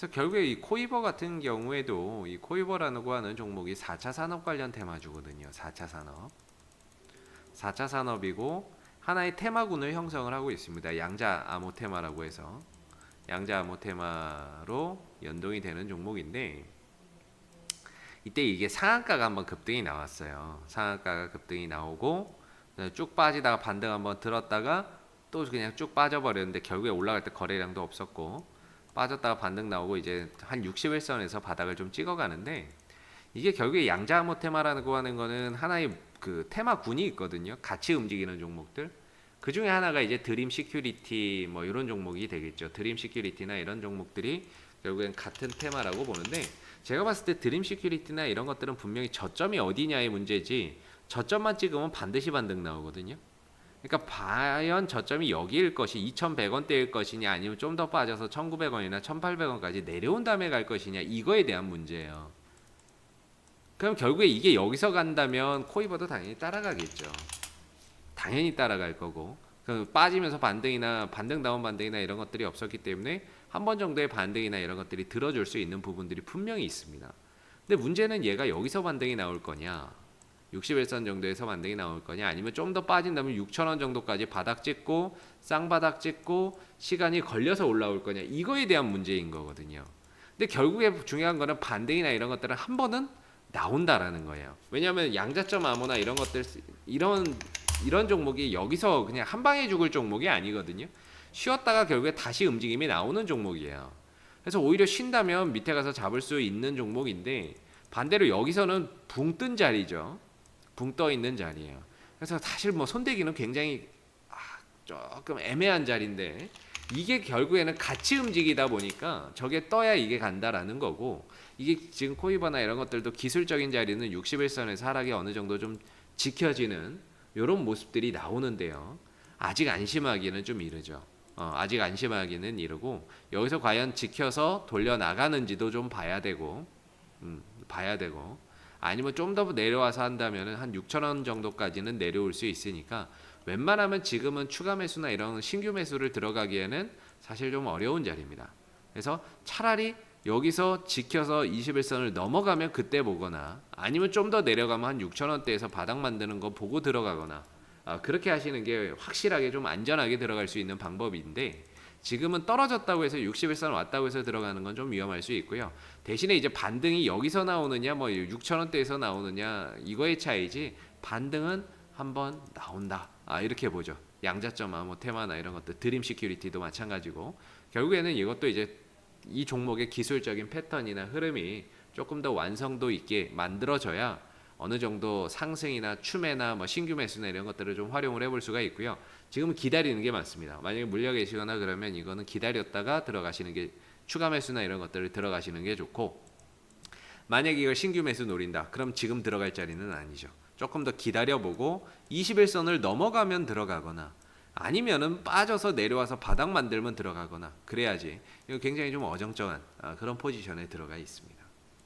그래서 결국에 이 코이버 같은 경우에도 이 코이버라고 하는 종목이 4차 산업 관련 테마주거든요. 4차 산업. 4차 산업이고 하나의 테마군을 형성을 하고 있습니다. 양자 암호 테마라고 해서 양자 암호 테마로 연동이 되는 종목인데 이때 이게 상한가가 한번 급등이 나왔어요. 상한가가 급등이 나오고 쭉 빠지다가 반등 한번 들었다가 또 그냥 쭉 빠져버렸는데 결국에 올라갈 때 거래량도 없었고 빠졌다가 반등 나오고 이제 한 60일선에서 바닥을 좀 찍어가는데 이게 결국에 양자 암호 테마라고 하는 거는 하나의 그 테마군이 있거든요. 같이 움직이는 종목들. 그 중에 하나가 이제 드림 시큐리티 뭐 이런 종목이 되겠죠. 드림 시큐리티나 이런 종목들이 결국엔 같은 테마라고 보는데 제가 봤을 때 드림 시큐리티나 이런 것들은 분명히 저점이 어디냐의 문제지 저점만 찍으면 반드시 반등 나오거든요. 그러니까 과연 저점이 여기일 것이 2,100원대일 것이냐 아니면 좀 더 빠져서 1,900원이나 1,800원까지 내려온 다음에 갈 것이냐 이거에 대한 문제예요. 그럼 결국에 이게 여기서 간다면 코이버도 당연히 따라가겠죠. 당연히 따라갈 거고 그 빠지면서 반등이나 반등 다운 반등이나 이런 것들이 없었기 때문에 한 번 정도의 반등이나 이런 것들이 들어줄 수 있는 부분들이 분명히 있습니다. 근데 문제는 얘가 여기서 반등이 나올 거냐 61선 정도에서 반등이 나올 거냐 아니면 좀 더 빠진다면 6천원 정도까지 바닥 찍고 쌍바닥 찍고 시간이 걸려서 올라올 거냐 이거에 대한 문제인 거거든요. 근데 결국에 중요한 거는 반등이나 이런 것들은 한 번은 나온다라는 거예요. 왜냐하면 양자점 암호나 이런 것들 이런 이런 종목이 여기서 그냥 한 방에 죽을 종목이 아니거든요. 쉬었다가 결국에 다시 움직임이 나오는 종목이에요. 그래서 오히려 쉰다면 밑에 가서 잡을 수 있는 종목인데 반대로 여기서는 붕 뜬 자리죠. 붕 떠 있는 자리예요. 그래서 사실 뭐 손대기는 굉장히 아, 조금 애매한 자리인데 이게 결국에는 같이 움직이다 보니까 저게 떠야 이게 간다라는 거고 이게 지금 코이버나 이런 것들도 기술적인 자리는 61선에서 하락이 어느 정도 좀 지켜지는 이런 모습들이 나오는데요. 아직 안심하기는 좀 이르죠. 어, 아직 안심하기는 이르고 여기서 과연 지켜서 돌려 나가는지도 좀 봐야 되고 음, 봐야 되고 아니면 좀 더 내려와서 한다면은 한 6천 원 정도까지는 내려올 수 있으니까 웬만하면 지금은 추가 매수나 이런 신규 매수를 들어가기에는 사실 좀 어려운 자리입니다. 그래서 차라리 여기서 지켜서 21선을 넘어가면 그때 보거나 아니면 좀 더 내려가면 한 6천 원대에서 바닥 만드는 거 보고 들어가거나 아, 그렇게 하시는 게 확실하게 좀 안전하게 들어갈 수 있는 방법인데 지금은 떨어졌다고 해서 61선 왔다고 해서 들어가는 건 좀 위험할 수 있고요. 대신에 이제 반등이 여기서 나오느냐 뭐 6천 원대에서 나오느냐 이거의 차이지 반등은 한번 나온다. 아 이렇게 보죠. 양자점 뭐 테마나 이런 것들 드림 시큐리티도 마찬가지고 결국에는 이것도 이제 이 종목의 기술적인 패턴이나 흐름이 조금 더 완성도 있게 만들어져야 어느 정도 상승이나 추매나 뭐 신규 매수나 이런 것들을 좀 활용을 해볼 수가 있고요. 지금은 기다리는 게 많습니다. 만약에 물려 계시거나 그러면 이거는 기다렸다가 들어가시는 게 추가 매수나 이런 것들을 들어가시는 게 좋고 만약에 이걸 신규 매수 노린다. 그럼 지금 들어갈 자리는 아니죠. 조금 더 기다려보고 21선을 넘어가면 들어가거나 아니면은 빠져서 내려와서 바닥 만들면 들어가거나 그래야지 이거 굉장히 좀 어정쩡한 아, 그런 포지션에 들어가 있습니다.